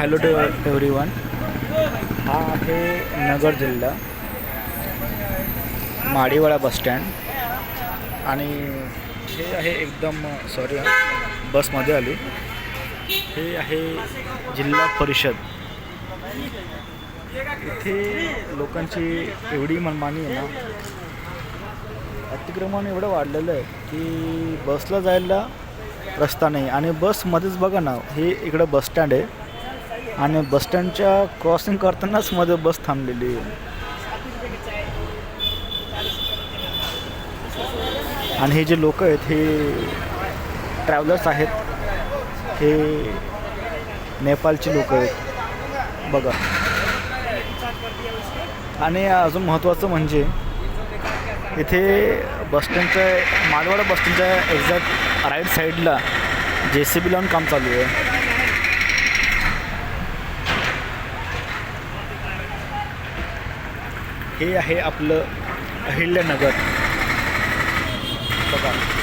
Hello to every one हा आहे नगर जिल्हा माडीवाडा बसस्टँड आणि हे आहे एकदम सॉरी बसमध्ये आली. हे आहे जिल्हा परिषद. इथे लोकांची एवढी मनमानी आहे ना अतिक्रमण एवढं वाढलेलं आहे की बसला जायला रस्ता नाही. आणि बसमध्येच बघा ना हे इकडं बसस्टँड आहे. आणि बसस्टँडच्या क्रॉसिंग करतानाच मध्ये बस थांबलेली आहे. आणि हे जे लोक आहेत हे ट्रॅव्हलर्स आहेत हे नेपाळची लोक आहेत. बघा. आणि अजून महत्त्वाचं म्हणजे इथे बसस्टँडच्या मालवाडा बसस्टँडच्या एक्झॅक्ट राईट साईडला जे सी बी लावून काम चालू आहे. हे आहे आपलं अहिल्यानगर. बघा.